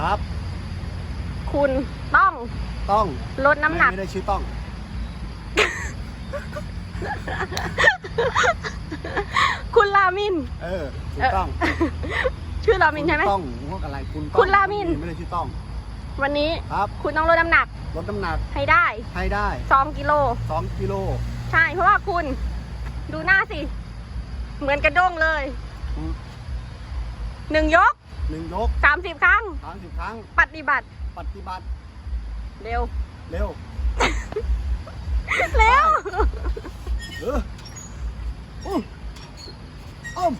ครับ คุณต้องต้องลดน้ำหนัก ไม่ได้ชื่อต้อง คุณลามิน เออถูกต้องชื่อลามินใช่ไหม ต้องพวกอะไรคุณต้องคุณรามิน ไม่ได้ชื่อต้อง วันนี้ครับ คุณต้องลดน้ำหนัก ลดน้ำหนักให้ได้ให้ได้2กิโล2กิโล ใช่เพราะว่าคุณ ดูหน้าสิ เหมือนกระด้งเลยอืมหนึ่งยก หนึ่งยก30ครั้ง สามสิบครั้ง ปฏิบัติ ปฏิบัติ เร็ว เร็ว เร็วเอออุ้มอ้อม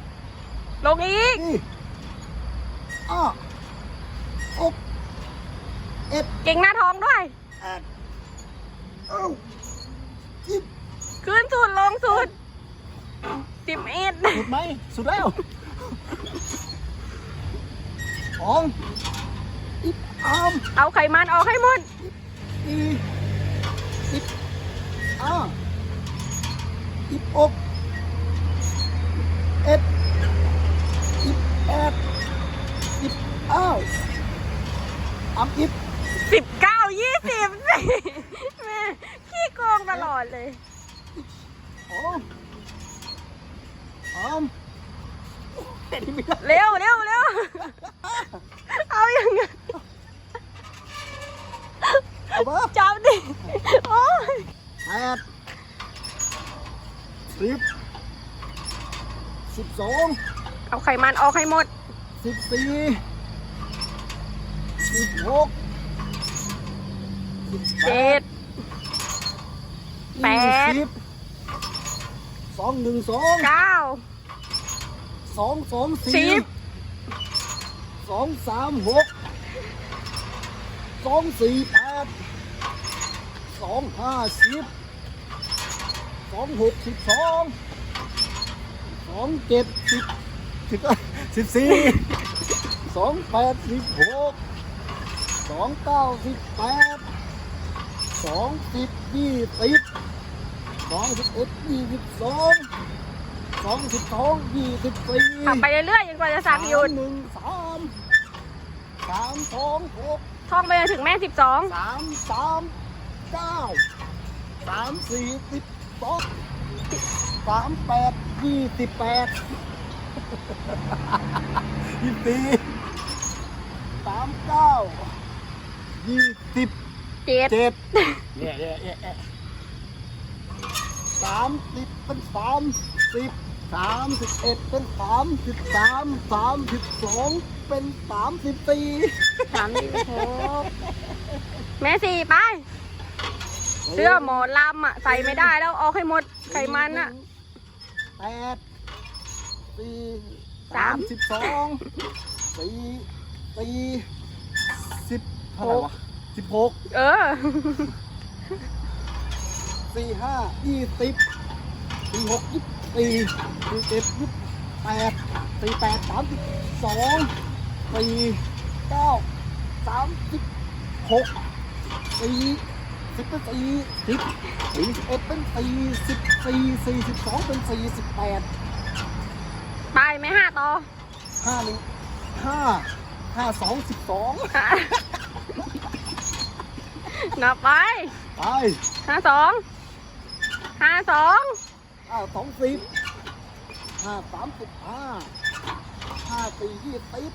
ลงอีกนี่อ้ออกเอ็ดเก่งหน้าท้องด้วย แอดเอ้าจิบขึ้นสุดลงสุดสิบเอ็ด สุดไหมสุดแล้วส องอิบอ้อมเอาไขมันออกให้หมด อีอิบอ้าอิบอกเอ็ดอิบแอดอิบอ้าวอัมอิบสิบเก้ายี่สิบแม่ขี้โกงตลอดเลย ออมออม เห็นไม่ได้เร็วเร็วเร็วเอาอย่างไงเอามาจับดิโอ้ยแปดสิบสิบสองเอาไขมันออกให้หมดสิบสี่สิบหกสิบเจ็ดแปด ยี่สิบสองหนึ่งสองเก้า สองสองสิสี่บสองสามหกสองสี่แปดสองห้าสิบสองหกสิบสองสองเจ็ดสิบสิบสิบสี่สองแปดสิบหกสองเก้าสิบแปดสองสิบยี่สิบสองสิบเอ็ดยี่สิบสอง สองสิบสองยี่สิบสี่ขับไปเรื่อยๆจนกว่าจะสั่งหยุดสามหนึ่งสามสามสองหกท่องไปจนถึงแม่สิบสองสามสามเก้าสามสี่สิบสองสามแปดยี่สิบแปดยี่สิบสี่สามเก้ายี่สิบเจ็ดเจ็ดเนี่ยเนี่ยเนี่ยเนี่ยสามสิบเป็นสามสิบ สามสิบเอ็ดเป็นสามสิบสามสามสิบสองเป็นสามสิบสี่สามสิบหกแม่สี่ไป เสื้อหมอลำอะ ใส่ไม่ได้แล้วออกให้หมดไขมันอะแปดสี่สาสามมสิบสองสี่สี่สิบเท่าไหร่วะสิบหกเออสี่ห้ายี่สิบสี่หกยี่สิบ สี่สี่เจ็ดยี่สิบแปดสี่แปดสามสิบสองสี่เก้าสามสิบหกสี่สิบเป็นสี่สิบสี่สิบเอ็ดเป็นสี่สิบสี่สี่สิบสองเป็นสี่สิบแปดไปไหมห้าต่อห้าหนึ่งห้าห้าสองสิบสองนับไปไปห้าสองห้าสอง ห้าสองสิบห้าสามสิบห้าห้าสี่ยี่สิบ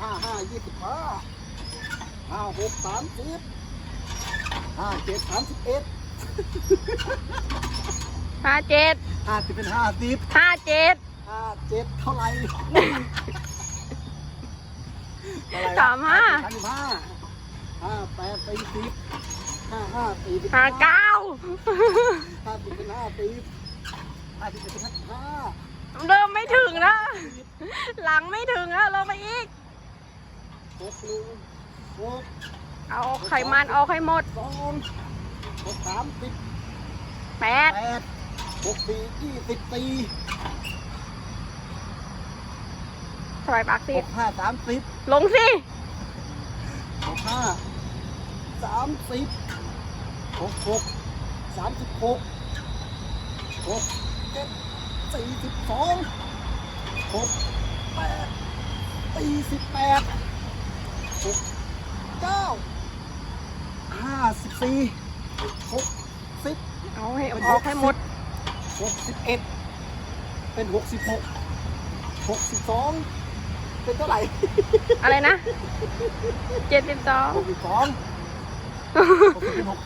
ห้าห้ายี่สิบห้าห้าหกสามสิบห้าเจ็ดสามสิบเอ็ดห้าเจ็ดห้าสิบเป็นห้าสิบห้าเจ็ดห้าเจ็ดเท่าไหร่เท่ไหร่สามห้าสามสิบห้าห้าแปดสี่สิบ ห้าห้าสี่สิบห้าเก้าห้าสิบเป็นห้าสิบห้าสิบเป็นห้าสิบห้าเริ่มไม่ถึงแล้ว หลังไม่ถึงแล้วลงไปอีก หกหนึ่งหกเอาไขมันออกให้หมดสองหกสามสิบแปดแปดหกสี่ยี่สิบสี่ถอยปากสิหกห้าสามสิบลงสิหกห้า สามสิบหกหกสามสิบหกหกเจ็ดสี่สิบสองหกแปดสี่สิบแปดหกเก้าห้าสิบสี่หกสิบเอาให้ออกให้หมดหกสิบเอ็ดเป็นหกสิบหกหกสิบสองเป็นเท่าไหร่ อะไรนะเจ็ดสิบสองหกสิบสอง หกสิบเป็นหก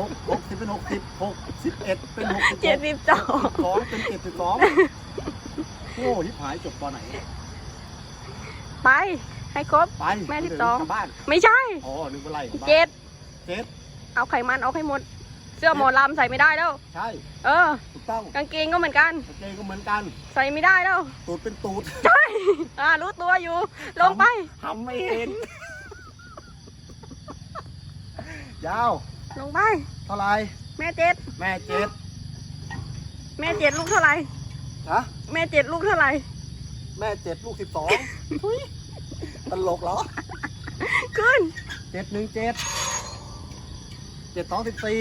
หกหกสิบเป็นหกสิบหกสิบเอ็ดเป็นหกสิบเจ็ดสิบสองสองเป็นเจ็ดสิบสองโอ้ที่หายจบตอนไหน ไป ให้ครบไปแม่สิบเดี๋ยวสองกลับบ้านไม่ใช่อ๋อนึกว่าไรกลับบ้านเจ็ดเจ็ดเอาไขมันออกให้หมด เสื้อหมอลำใส่ไม่ได้แล้ว ใช่ เออถูกต้องกางเกงก็เหมือนกันกางเกงก็เหมือนกัน ใส่ไม่ได้แล้ว ตูดเป็นตูด ใช่ อ่ารู้ตัวอยู่ ลงไปทำไม่เห็น ยาว ลงไป เท่าไหร่แม่เจ็ด แม่เจ็ดแม่เจ็ดลูกเท่าไหร่ ฮะแม่เจ็ดลูกเท่าไหร่ แม่เจ็ดลูกสิบสองตลกเหรอขึ้น เจ็ดหนึ่งเจ็ดเจ็ดสองสิบสี่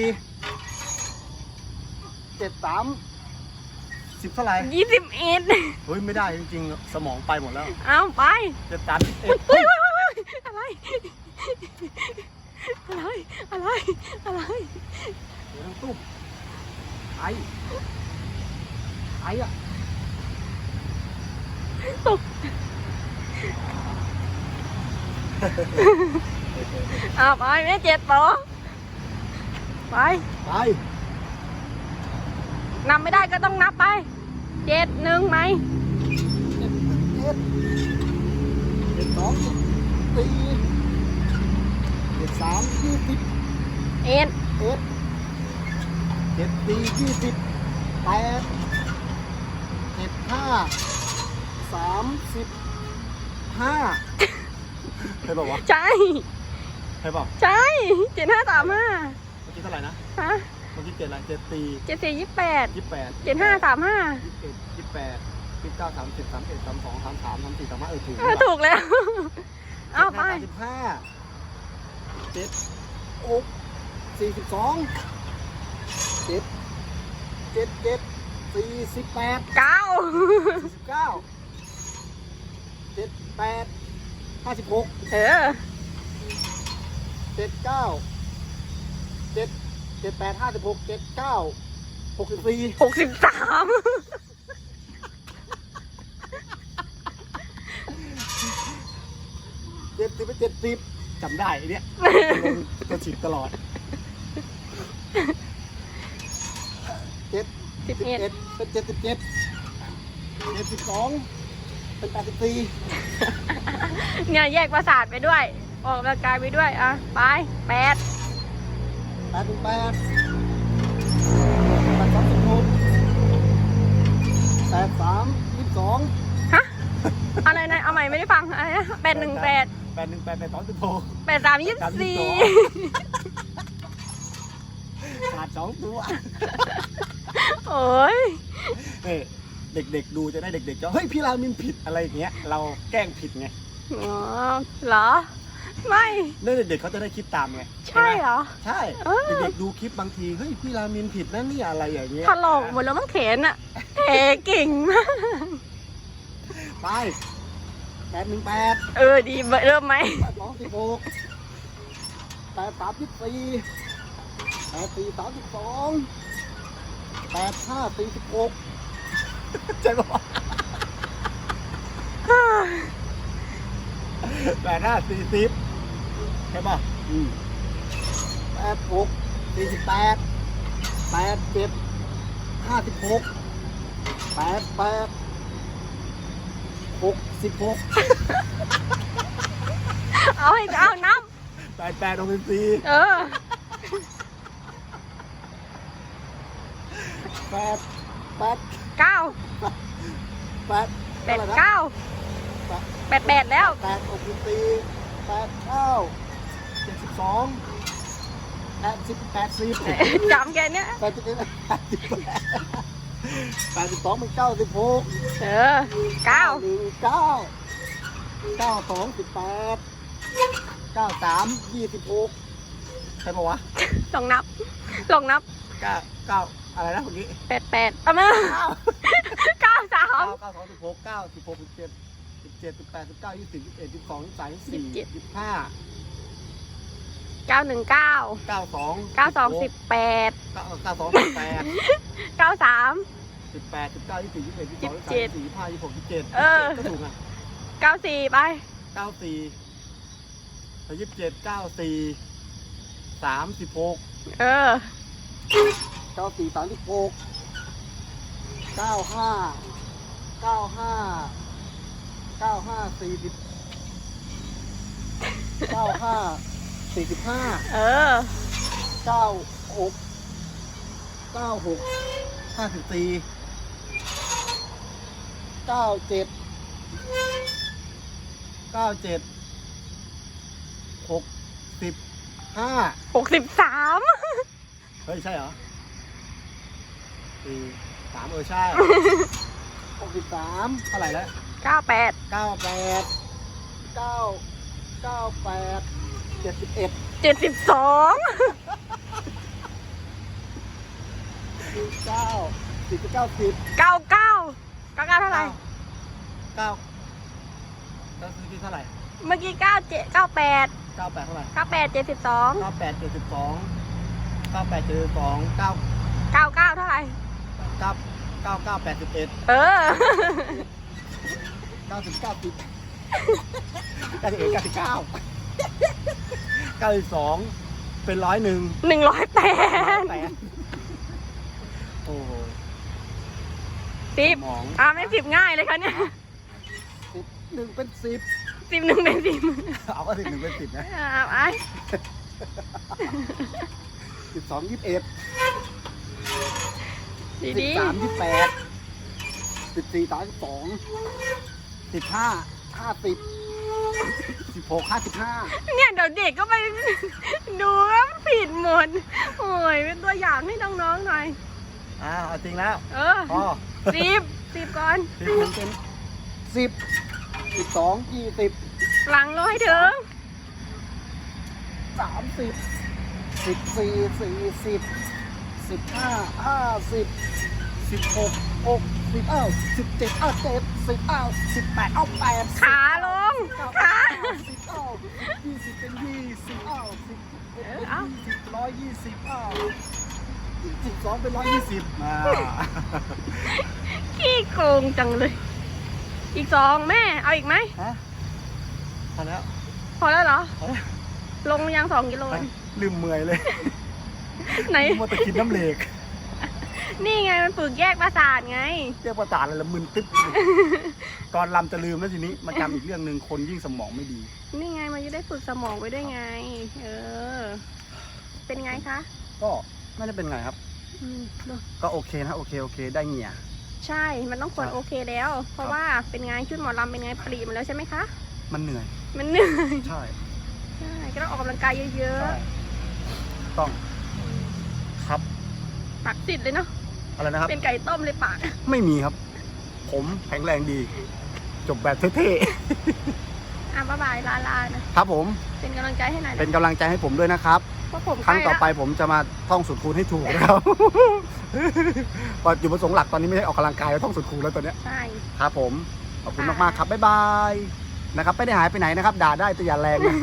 เจ็ดสามสิบเท่าไหร่ยี่สิบเอ็ดเฮ้ยไม่ได้จริงๆ สมองไปหมดแล้วเอาไปเจ็ดสามสิบเอ็ดเฮ้ยเฮ้ยเฮ้ยเฮ้ยอะไร อะไร อะไร อะไรเดี๋ยวทั้งตุ้มไอ้ไอ้อะตกเอาไปแม่เจ็ดต่อไป ไปนับไม่ได้ก็ต้องนับไป เจ็ดหนึ่งไหมเจ็ดเจ็ดเจ็ดสองสิบสี่เจ็ดสามยี่สิบเอ็ดเอ็ดเจ็ดสี่ยี่สิบแปดเจ็ดห้าสามสิบห้าใช่ป่าวะใช่ ใช่ป่าวใช่เจ็ดห้าสามห้าเมื่อกี้เท่าไหร่นะฮะเมื่อกี้เจ็ดอะไรเจ็ดสี่เจ็ดสี่ยี่แปดยี่สิบแปดเจ็ดห้าสามห้ายี่สิบเอ็ดยี่สิบแปดยี่สิบเก้าสามสิบสามเอ็ดสามสองสามสามสามสี่สามห้าเออถูกเออถูกแล้ว เอาไปสามสิบห้า เจ็ดอกสี่สิบสองเจ็ดเจ็ดเจ็ดสี่สิบแปดเก้าสี่สิบเก้าเจ็ดแปดห้าสิบหกเออเจ็ดเก้าเจ็ดเจ็ดแปดห้าสิบหกเจ็ดเก้าหกสิบสี่หกสิบสามเจ็ดสิบเป็นเจ็ดสิบ จำได้ไอ้เนี่ยก็ฉีดตลอดเจ็ดสิบสิบเอ็ดเอ็ดเป็นเจ็ดสิบเจ็ดเจ็ดสิบสองเป็นแปดสิบสี่เนี่ยแยกประสาทไปด้วย ออกกำลังกายไปด้วยอะไปแปดแปดสิบแปดแปดสามสิบหกแปดสามยี่สิบสอง ม่ไม่ได้ฟังอะไรนะแปดหนึ่งแปดแปดหนึ่งแปดแปดสองสิบหกแปดสามยี่สิบสี่ขาดสองตัวโอ้ยเอ้ยเด็กๆดูจะได้เด็กๆจะเฮ้ยพี่รามินผิดอะไรอย่างเงี้ย เราแกล้งผิดไงอ๋อเหรอ ไม่แล้วเด็กๆเขาจะได้คิดตามไงใช่เหรอ ใช่เออเด็กๆดูคลิปบางทีเฮ้ยพี่รามินผิดนะเนี่ยอะไรอย่างเงี้ยถลอกหมดแล้วมั้งเขนอะเอ๋เก่งมากไป แปดหนึ่งแปดเออดีเริ่มไหมแปดสองสิบหกแปดสามสิบสี่แปดสี่สามสิบสองแปดห้าสี่สิบหกใช่ปะแปดห้าสี่สิบใช่ปะอืมแปดหกสี่สิบแปดแปดเจ็ดห้าสิบหกแปดแปด หกสิบหกเอาให้เอานับแปดแปดหกสิบสี่เออ แปดแปดเก้าแปดแปดเก้าแปดแปดแล้ว แปดหกสิบสี่แปดเก้าเจ็ดสิบสองแปดสิบแปดสิบจำแค่เนี้ยแปดสิบเอ็ดแปดสิบแปด แปดสิบสองเป็นเก้าสิบหกเออเก้าหนึ่งเก้าเก้าสองสิบแปดเก้าสามยี่สิบหกใช่ปะวะลองนับ ลองนับเก้าเก้าอะไรนะเมื่อกี้แปดแปดเอามาเก้าเก้าสามเก้าเก้าสองสิบหกเก้าสิบหกสิบเจ็ดสิบเจ็ดสิบแปดสิบเก้ายี่สิบยี่สิบเอ็ดยี่สิบสองยี่สิบสามยี่สิบสี่ยี่สิบเจ็ดยี่สิบห้า เก้าหนึ่งเก้าเก้าสองเก้าสองสิบแปดเก้าเก้าสองสิบแปดเก้าสามสิบแปดสิบเก้ายี่สิบยี่สิบเอ็ดยี่สิบสองยี่ยี่สิสิบบเจ็ดสามยี่สิบสี่ยี่สิบห้ายี่สิบหกยี่สิบเจ็ดเออก็ถูกอะเก้าสี่ไปเก้าสี่ยี่สิบเจ็ดเก้าสี่สามสิบหกเออเก้าสี่สามสิบหกเก้าห้าเก้าห้าเก้าห้าสี่สิบเก้าห้า สี่สิบห้าเออ เก้าหกเก้าหกห้าสิบสี่เก้าเจ็ดเก้าเจ็ดหกสิบห้าหกสิบสามเฮ้ย ใช่เหรอสี่สามเออ ใช่หกสิบสามเท่าไหร่แล้วเก้าแปดเก้าแปดเก้าเก้าแปด เจ็ดสิบเอ็ดเจ็ดสิบสองสี่เก้าสี่สิบเก้าสิบเก้าเก้าเก้าเก้าเท่าไหร่เก้าเก้าสิบเท่าไหร่ เมื่อกี้เก้าเจ็ดเก้าแปดเก้าแปดเท่าไหร่เก้าแปดเจ็ดสิบสองเก้าแปดเจ็ดสิบสองเก้าแปดเจ็ดสิบสองเก้าเก้าเก้าเท่าไหร่เก้าเก้าเก้าแปดสิบเอ็ดเออเก้าสิบเก้าสิบเก้าสิบเอ็ดเก้าสิบเก้า เก้าสิบสองเป็นร้อยหนึ่งหนึ่งร้อยแปดแปดโอ้โหสิบสมองอ่าไม่สิบง่ายเลยคะเนี่ยสิบหนึ่งเป็นสิบสิบหนึ่งเป็นสิบเอาก็สิบหนึ่งเป็นสิบนะอ่าไอ้สิบสองยี่สิบเอ็ดดีสิบดีสามยี่สิบแปดสิบสี่สามสิบสองสิบห้าห้าสิบ สิบหกห้าสิบห้าเนี่ยเดี๋ยวเด็กก็ไป ดูว่าผิดหมด โอ้ยเป็นตัวอย่างให้น้องๆหน่อยอ้าวเอาจริงแล้วเออพอสิบสิบก่อนสิบหนึ่งเป็นสิบสิบสองยี่สิบหลังร้อยถึงสามสิบสิบสี่สี่สิบสิบห้าห้าสิบสิบหกหกสิบเอ้าสิบเจ็ดเอ้าเจ็ดสิบเอ้าสิบแปดเอ้าแปดสิบขาล งขาสิบเอ้ายี่สิบเป็นยี่สิบเอ้าสิบเอ็ดเป็นเอ้ายี่สิบร้อยยี่สิบเอ้าสิบสองเป็นร้อยยี่สิบอ่าขี้โกงจังเลย อีกสองแม่ เอาอีกไหมฮะพอแล้วพอแล้วเหรอ พอแล้วลงยังสองกิโลไปลืมเมื่อยเลยไหน มัวแต่คิดน้ำเหลก นี่ไงมันฝึกแยกประสาทไง เรียกประสาทอะไรละมึนตึ๊บ ตอนลำจะลืมแล้วทีนี้มาจำอีกเรื่องหนึ่งคนยิ่งสมองไม่ดี นี่ไงมันจะได้ฝึกสมองไว้ด้วยไง เออ เป็นไงคะ ก็ไม่ได้เป็นไงครับ อืมดูก็โอเคนะโอเคโอเคได้เหงี่ย ใช่ มันต้องควรครับ โอเคแล้ว เพราะว่าเป็นไงชุดหมอลำเป็นไงปรีมาแล้วใช่ไหมคะ มันเหนื่อย มันเหนื่อยใช่ใช่ก็ต้องออกกำลังกายเยอะใช่ต้อง ครับ ๆปากติดเลยเนาะ อะไรนะครับ เป็นไก่ต้มเลยปาก ไม่มีครับ ผมแข็งแรงดี จบแบบเท่อะบ๊ายบายลาลานะ ๆ ครับผม เป็นกำลังใจให้หน่อยเป็นกำลังใจให้ผมด้วยนะครับ เพราะผมครั้งใกล้ต่อแล้วไปผมจะมาท่องสุดคูณให้ถูกนะครับก็จุดประสงค์หลักตอนนี้ไม่ได้ออกกำลังกายแล้วท่องสุดคูณแล้วตอนเนี้ยใช่ครับผม ขอบคุณมากๆครับ บ๊ายบายนะครับไม่ได้หายไปไหนนะครับ ด่าได้แต่อย่าแรงนะ